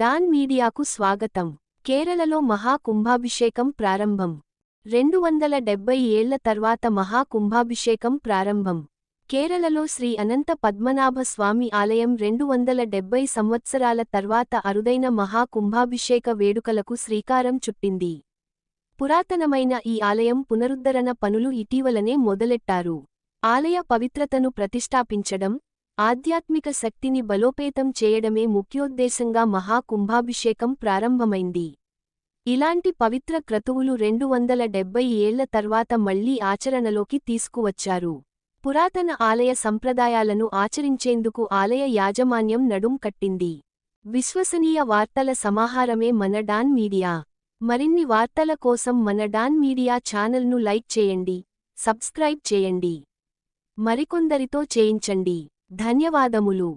Don మీడియాకు స్వాగతం. కేరళలో మహా కుంభాభిషేకం ప్రారంభం. రెండు వందల డెబ్బై ఏళ్ళ తర్వాత మహా కుంభాభిషేకం ప్రారంభం. కేరళలో శ్రీ అనంత పద్మనాభ స్వామి ఆలయం రెండు వందల డెబ్బై సంవత్సరాల తర్వాత అరుదైన మహా కుంభాభిషేక వేడుకలకు శ్రీకారం చుట్టింది. పురాతనమైన ఈ ఆలయం పునరుద్ధరణ పనులు ఇటీవలనే మొదలెట్టారు. ఆలయ పవిత్రతను ప్రతిష్టాపించడం ఆధ్యాత్మిక శక్తిని బలోపేతం చేయడమే ముఖ్యోద్దేశంగా మహా కుంభాభిషేకం ప్రారంభమైంది. ఇలాంటి పవిత్ర క్రతువులు రెండు వందల డెబ్బై ఏళ్ళ తర్వాత మళ్ళీ ఆచరణలోకి తీసుకువచ్చారు. పురాతన ఆలయ సంప్రదాయాలను ఆచరించేందుకు ఆలయ యాజమాన్యం నడుం కట్టింది. విశ్వసనీయ వార్తల సమాహారమే మన డాన్ మీడియా. మరిన్ని వార్తల కోసం మన డాన్ మీడియా ఛానల్ను లైక్ చేయండి సబ్స్క్రైబ్ చేయండి. మరికొందరితో చేయించండి. ధన్యవాదములు.